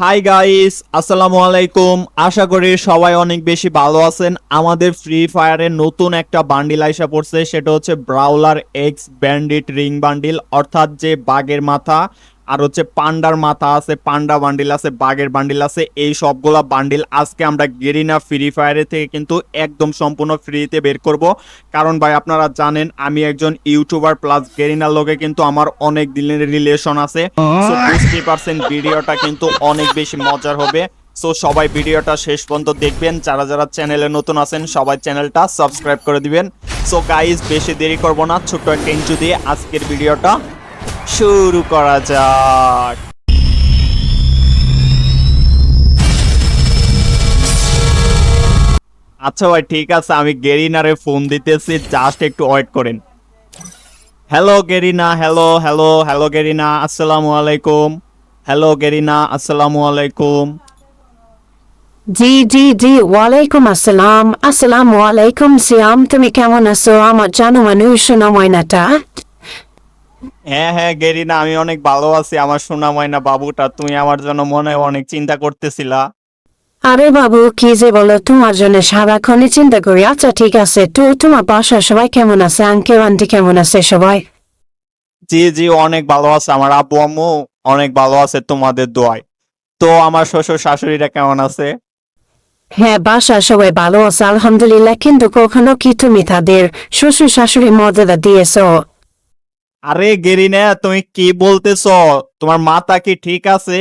Hi guys আসসালামু আলাইকুম। আশা করি সবাই অনেক বেশি ভালো আছেন। আমাদের ফ্রি ফায়ারের নতুন একটা বান্ডিল আইসা পড়ছে, সেটা হচ্ছে Brawler X Bandit ring bundle অর্থাৎ যে বাগের মাথা আর হচ্ছে পান্ডার মাথা আছে, পান্ডা বান্ডিল আছে, বাঘের বান্ডিল আছে, এই সবগুলা বান্ডিল আজকে আমরা গেরিনা ফ্রি ফায়ারের থেকে কিন্তু একদম সম্পূর্ণ ফ্রিতে বের করব। কারণ ভাই আপনারা জানেন, আমি একজন ইউটিউবার প্লাস গেরিনার লোকে কিন্তু আমার অনেক দিনের রিলেশন আছে। সো বুঝতে ভিডিওটা কিন্তু অনেক বেশি মজার হবে। সো সবাই ভিডিওটা শেষ পর্যন্ত দেখবেন। যারা যারা চ্যানেলে নতুন আছেন, সবাই চ্যানেলটা সাবস্ক্রাইব করে দিবেন। সো গাইজ বেশি দেরি করব না। ছোট্ট একটা ইঞ্চু দিয়ে আজকের ভিডিওটা শুরু করা যাক। আচ্ছা ভাই, ঠিক আছে, আমি গেরিনারে ফোন দিতেছি জাস্ট একটু ওয়েট করেন। Hello Garena hello hello hello Garena, আসসালামু আলাইকুম। হ্যালো গেরিনা, আসসালামু আলাইকুম। জি জি জি, ওয়ালাইকুম আসসালাম। আসসালামু আলাইকুম সিয়াম তুমি কেমন আছো? আমার জানো মানুষ শোনা ময়নাটা হ্যাঁ হ্যাঁ গেরিনা আমি অনেক ভালো আছি। আমার সোনা ময়না বাবুটা তুমি আমার জন্য মনে হয় অনেক চিন্তা করতেছিলা। আরে বাবু কি যে বলো তোমার জন্য সারাক্ষণই চিন্তা করি। আচ্ছা ঠিক আছে তো তোমার বাসার সবাই কেমন আছে? আঙ্কেল আন্টি কেমন আছে সবাই? জি জি অনেক ভালো আছে। আমার আব্বু আম্মু অনেক ভালো আছে তোমাদের দোয়ায়। তো আমার শ্বশুর শাশুড়িরা কেমন আছে? হ্যাঁ বাসার সবাই ভালো আছে আলহামদুলিল্লাহ। কিন্তু কখনো কি তুমি তাদের শ্বশুর শাশুড়ি মর্যাদা দিয়েছ? আরে গেরিনা, তুমি কি বলতেছ? তোমার মাতা কি ঠিক আছে?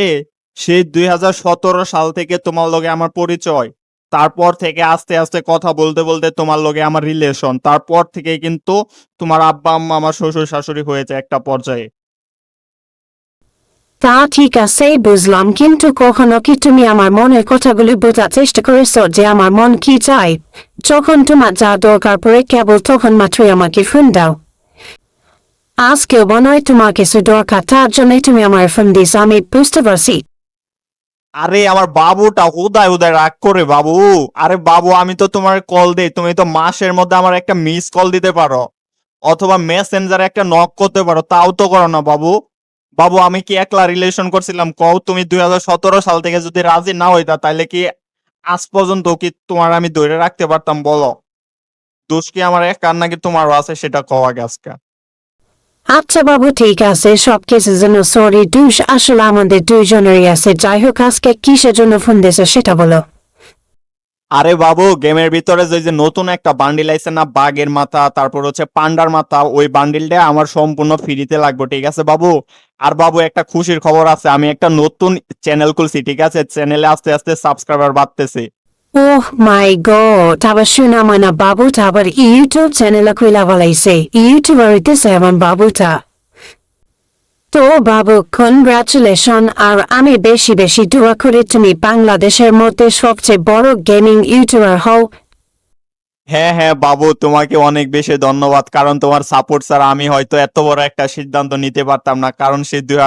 সেই দুই হাজার সতেরো সাল থেকে তোমার লগে আমার পরিচয়। তারপর থেকে আস্তে আস্তে কথা বলতে বলতে তোমার লগে আমার রিলেশন তারপর থেকে কিন্তু তোমার আব্বা, আম্মা আমার শ্বশুর শাশুড়ি হয়েছে একটা পর্যায়ে। তা ঠিক আছে, বুঝলাম। কিন্তু কখনো কি তুমি আমার মনের কথাগুলি বোঝার চেষ্টা করেছ যে আমার মন কি চায়? যখন তোমার যা দরকার পড়ে কেবল তখন মাত্রই আমাকে ফোন দাও। আজকেও হয় তোমার কিছু দরকার তার জন্যই তুমি আমার ফোন দিস আমি বুঝতে পারছি আরে, আমার বাবুটা উদয় উদয় রাগ করে বাবু। আরে, বাবু, আমি তো তোমার কল দেই, তুমি তো মাসের মধ্যে আমার একটা মিস কল দিতে পারো। অথবা মেসেঞ্জারে একটা নক করতে পারো, তাও তো করো না, বাবু। বাবু, আমি কি একলা রিলেশন করছিলাম? কও, তুমি দুই হাজার সতেরো সাল থেকে যদি রাজি না হইতা তাহলে কি আজ পর্যন্ত কি তোমার আমি ধরে রাখতে পারতাম, বলো? দোষ কি আমার এক কার নাকি তোমারও আছে, সেটা কও আগে আজকে আচ্ছা বাবু, ঠিক আছে। সব কিছুর জন্য সরি দুষ আসলে আমাদের দুইজনেরই আছে। যাই হোক, আজকে কিসের জন্য ফোন দিয়েছ সেটা বলো। আরে বাবু, গেমের ভিতরে যে যে নতুন একটা বান্ডিল আইছে না, বাঘের মাথা, তারপর হচ্ছে পান্ডার মাথা, ওই বান্ডিলটা আমার সম্পূর্ণ ফ্রিতে লাগবে, ঠিক আছে বাবু? আর বাবু, একটা খুশির খবর আছে, আমি একটা নতুন চ্যানেল খুলছি, ঠিক আছে? চ্যানেলে আস্তে আস্তে সাবস্ক্রাইবার বাড়তেছে। ওহ মাই গড আবার শোনা মানে বাবুটা আবার ইউটিউব চ্যানেলে খুলে বলাইছে ইউটিউবার হইতেছে আমার বাবুটা তো বাবু কনগ্রাচুলেশন আর আমি বেশি বেশি দোয়া করি তুমি বাংলাদেশের মধ্যে সবচেয়ে বড় গেমিং ইউটিউবার হও হ্যাঁ হ্যাঁ বাবু, তোমাকে অনেক বেশি ধন্যবাদ। কারণ তোমার সাপোর্ট ছাড়া আমি হয়তো এত বড় একটা সিদ্ধান্ত নিতে পারতাম না। কারণ সেই দুই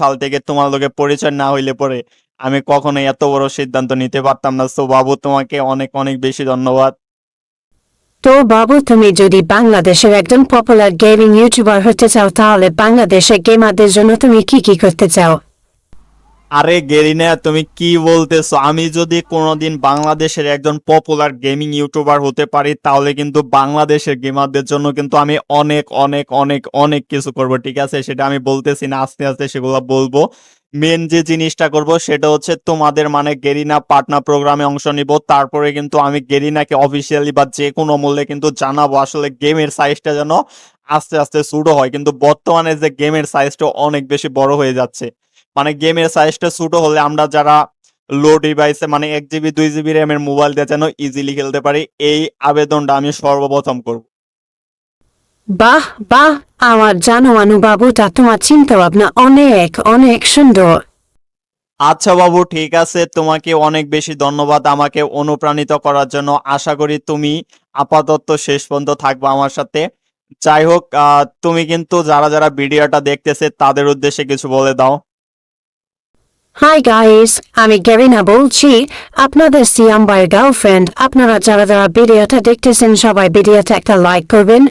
সাল থেকে তোমার লোকে পরিচয় না হইলে পরে আমি কখনোই এত বড় সিদ্ধান্ত নিতে পারতাম না। সো বাবু তোমাকে অনেক অনেক বেশি ধন্যবাদ। তো বাবু তুমি যদি বাংলাদেশের একজন পপুলার গেমিং ইউটিউবার হতে চাও তাহলে বাংলাদেশের গেমারদের জন্য তুমি কি কি করতে চাও? আরে গেরিনা তুমি কি বলতেছো? আমি যদি কোনোদিন বাংলাদেশের একজন পপুলার গেমিং ইউটিউবার হতে পারি তাহলে কিন্তু বাংলাদেশের গেমারদের জন্য কিন্তু আমি অনেক অনেক অনেক অনেক কিছু করব ঠিক আছে? সেটা আমি বলতেছি না আস্তে আস্তে সেগুলো বলব। মেন যে জিনিসটা করব সেটা হচ্ছে তোমাদের মানে গেরিনা পার্টনার প্রোগ্রামে অংশ নিব। তারপরে কিন্তু আমি গেরিনাকে অফিসিয়ালি বা যে কোনো মূল্যে কিন্তু জানাব আসলে গেমের সাইজটা যেন আস্তে আস্তে ছোট হয়। কিন্তু বর্তমানে যে গেমের সাইজটা অনেক বেশি বড় হয়ে যাচ্ছে। মানে গেমের সাইজটা ছোট হলে আমরা যারা লো ডিভাইসে মানে এক জিবি দুই জিবি র্যামের মোবাইল দিয়ে যেন ইজিলি খেলতে পারি, এই আবেদনটা আমি সর্বপ্রথম করব। বাহ বাহ, আমার জানো মানু বাবুটা, তোমার চিন্তা ভাবনা অনেক অনেক সুন্দর। আচ্ছা বাবু, ঠিক আছে, তোমাকে অনেক বেশি ধন্যবাদ আমাকে অনুপ্রাণিত করার জন্য। আশা করি তুমি আপাতত শেষ পর্যন্ত থাকবে আমার সাথে। যাই হোক তুমি কিন্তু যারা যারা ভিডিওটা দেখতেছে, তাদের উদ্দেশ্যে কিছু বলে দাও। হাই গাইস আমি গেরিনা বলছি। আপনাদের সিয়াম ভাইয়ের গার্লফ্রেন্ড আপনারা যারা যারা ভিডিওটা দেখতেছেন সবাই ভিডিওটা একটা লাইক করবেন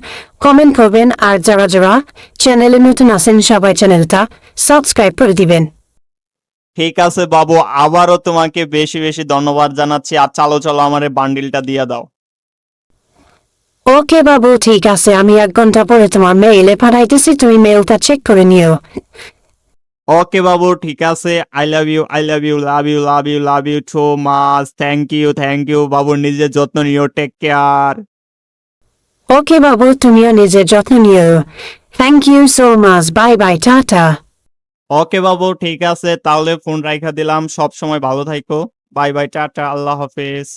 কমেন্ট করবেন আর যারা যারা চ্যানেলে নতুন আছেন সবাই চ্যানেলটা সাবস্ক্রাইব করে দিবেন। ঠিক আছে বাবু আবারও তোমাকে বেশি বেশি ধন্যবাদ জানাচ্ছি। আর চালো চলো আমার বান্ডিলটা দিয়ে দাও। ওকে বাবু ঠিক আছে আমি এক ঘণ্টা পরে তোমার মেইলে পাঠাইতেছি তুমি মেইলটা চেক করে নিও। ওকে বাবু ঠিক আছে। I love you I love you love you love you love you so much thank you thank you বাবু নিজের যত্ন নিও টেক কেয়ার ওকে বাবু তুমিও নিজের যত্ন নিও। Thank you so much bye bye tata okay বাবু ঠিক আছে। তাহলে ফোন রাখা দিলাম। সব সময় ভালো থাইকো। বাই বাই টাটা আল্লাহ হাফেজ।